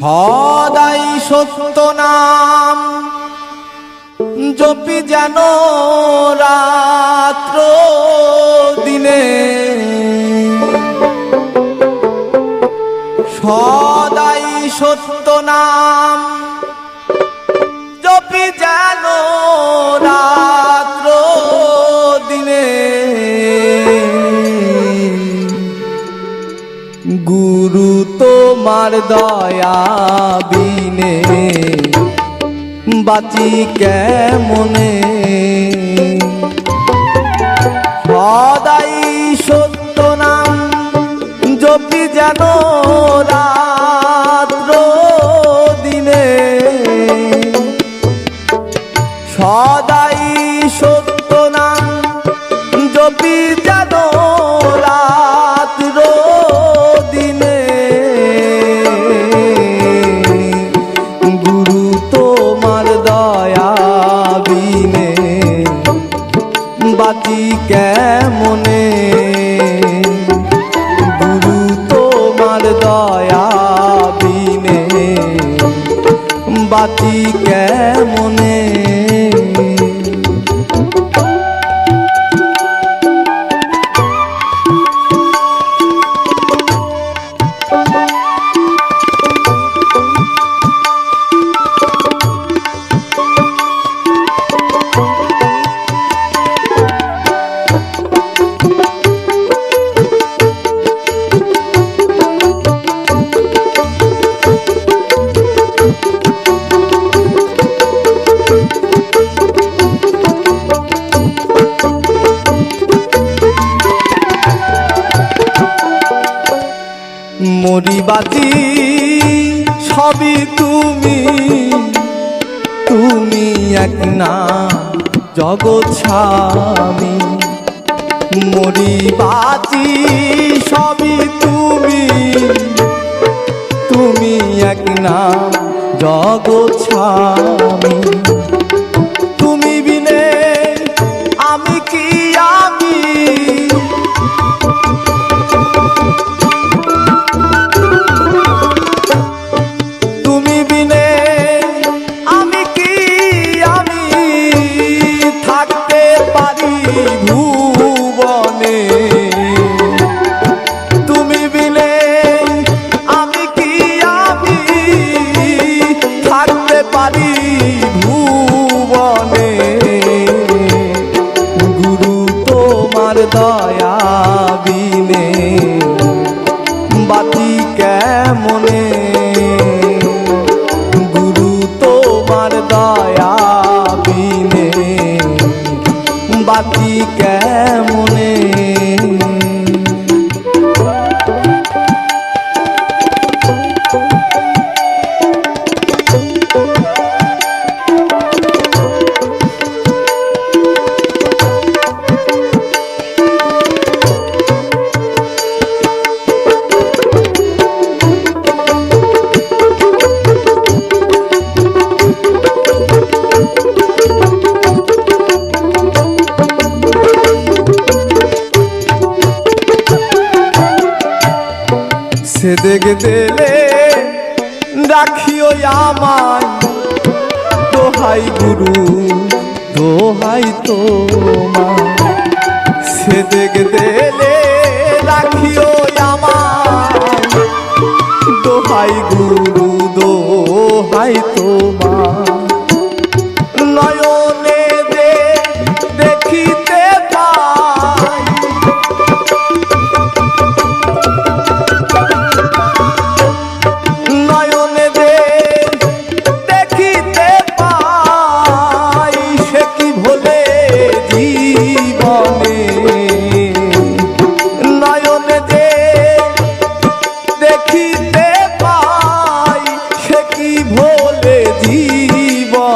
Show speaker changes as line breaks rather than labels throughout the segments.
সদাই সত্য নাম জপি যেন রাত্র দয়া বিনে বাঁচি কেমনে? সদাই সত্য নাম জপি যেন রাত্র বাতি কেমনে সবই তুমি তুমি এক না, জগৎ স্বামী। বাঁচি সবই তুমি তুমি এক না, জগৎ স্বামী। তোমার দয়া বিনে বাতি কেমনে? গুরু তোমার দয়া বিনে বাতি কেমনে? সে দেখে দিলে রাখিও আমায়। দোহাই গুরু দোহাই তো সে দেখে দিলে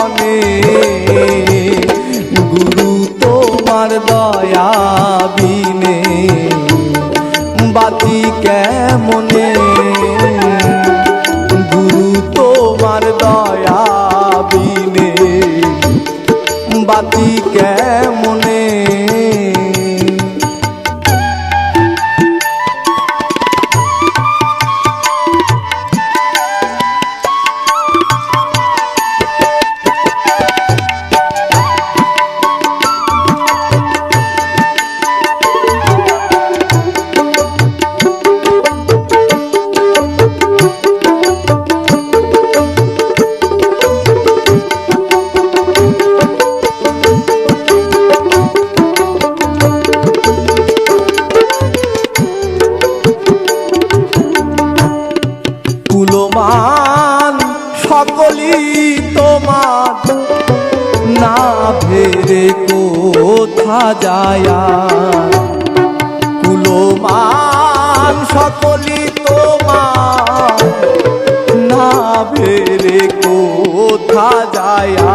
জীবনে গুরু তোমার দয়া কোথা যায়া? কুলমান সকলি তোমার। না ভেরে কোথা যায়া?